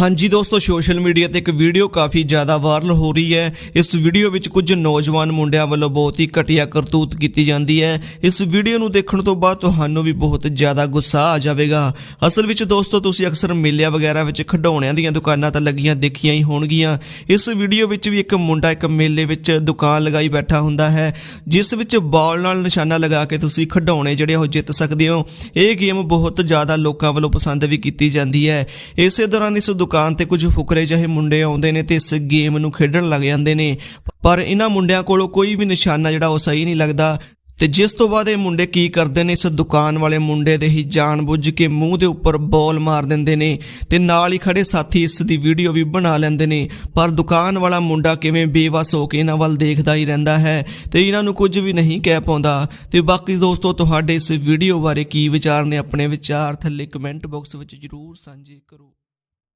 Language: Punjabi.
ਹਾਂਜੀ ਦੋਸਤੋ, ਸੋਸ਼ਲ ਮੀਡੀਆ ਤੇ ਇੱਕ ਵੀਡੀਓ ਕਾਫੀ ਜ਼ਿਆਦਾ ਵਾਇਰਲ ਹੋ ਰਹੀ ਹੈ। ਇਸ ਵੀਡੀਓ ਵਿੱਚ ਕੁਝ ਨੌਜਵਾਨ ਮੁੰਡਿਆਂ ਵੱਲੋਂ ਬਹੁਤ ਹੀ ਘਟੀਆ ਕਰਤੂਤ ਕੀਤੀ ਜਾਂਦੀ ਹੈ। ਇਸ ਵੀਡੀਓ ਨੂੰ ਦੇਖਣ ਤੋਂ ਬਾਅਦ ਤੁਹਾਨੂੰ ਵੀ ਬਹੁਤ ਜ਼ਿਆਦਾ ਗੁੱਸਾ ਆ ਜਾਵੇਗਾ। ਅਸਲ ਵਿੱਚ ਦੋਸਤੋ, ਤੁਸੀਂ ਅਕਸਰ ਮੇਲਿਆਂ ਵਗੈਰਾ ਵਿੱਚ ਖਿਡੌਣਿਆਂ ਦੀਆਂ ਦੁਕਾਨਾਂ ਤਾਂ ਲੱਗੀਆਂ ਦੇਖੀਆਂ ਹੀ ਹੋਣਗੀਆਂ। ਇਸ ਵੀਡੀਓ ਵਿੱਚ ਵੀ ਇੱਕ ਮੁੰਡਾ ਇੱਕ ਮੇਲੇ ਵਿੱਚ ਦੁਕਾਨ ਲਗਾਈ ਬੈਠਾ ਹੁੰਦਾ ਹੈ, ਜਿਸ ਵਿੱਚ ਬਾਲ ਨਾਲ ਨਿਸ਼ਾਨਾ ਲਗਾ ਕੇ ਤੁਸੀਂ ਖਿਡੌਣੇ ਜਿਹੜੇ ਉਹ ਜਿੱਤ ਸਕਦੇ ਹੋ। ਇਹ ਗੇਮ ਬਹੁਤ ਜ਼ਿਆਦਾ ਲੋਕਾਂ ਵੱਲੋਂ ਪਸੰਦ ਵੀ ਕੀਤੀ ਜਾਂਦੀ ਹੈ। ਇਸੇ ਦੌਰਾਨ ਇਸ ਦੁਕਾਨ ਤੇ ਕੁਝ ਫੁਕਰੇ ਜਿਹੇ ਮੁੰਡੇ ਆਉਂਦੇ ਨੇ ਤੇ ਇਸ ਗੇਮ ਨੂੰ ਖੇਡਣ ਲੱਗ ਜਾਂਦੇ ਨੇ। ਪਰ ਇਹਨਾਂ ਮੁੰਡਿਆਂ ਕੋਲੋਂ ਕੋਈ ਵੀ ਨਿਸ਼ਾਨਾ ਜਿਹੜਾ ਉਹ ਸਹੀ ਨਹੀਂ ਲੱਗਦਾ। ਤੇ ਜਿਸ ਤੋਂ ਬਾਅਦ ਇਹ ਮੁੰਡੇ ਕੀ ਕਰਦੇ ਨੇ? ਇਸ ਦੁਕਾਨ ਵਾਲੇ ਮੁੰਡੇ ਦੇ ਹੀ ਜਾਣਬੁੱਝ ਕੇ ਮੂੰਹ ਦੇ ਉੱਪਰ ਬੋਲ ਮਾਰ ਦਿੰਦੇ ਨੇ ਤੇ ਨਾਲ ਹੀ ਖੜੇ ਸਾਥੀ ਇਸ ਦੀ ਵੀਡੀਓ ਵੀ ਬਣਾ ਲੈਂਦੇ ਨੇ। ਪਰ ਦੁਕਾਨ ਵਾਲਾ ਮੁੰਡਾ ਕਿਵੇਂ ਬੇਵਸ ਹੋ ਕੇ ਇਹਨਾਂ ਵੱਲ ਦੇਖਦਾ ਹੀ ਰਹਿੰਦਾ ਹੈ ਤੇ ਇਹਨਾਂ ਨੂੰ ਕੁਝ ਵੀ ਨਹੀਂ ਕਹਿ ਪਾਉਂਦਾ। ਤੇ ਬਾਕੀ ਦੋਸਤੋ, ਤੁਹਾਡੇ ਇਸ ਵੀਡੀਓ ਬਾਰੇ ਕੀ ਵਿਚਾਰ ਨੇ? ਆਪਣੇ ਵਿਚਾਰ ਥੱਲੇ ਕਮੈਂਟ ਬਾਕਸ ਵਿੱਚ ਜਰੂਰ ਸਾਂਝੇ ਕਰੋ।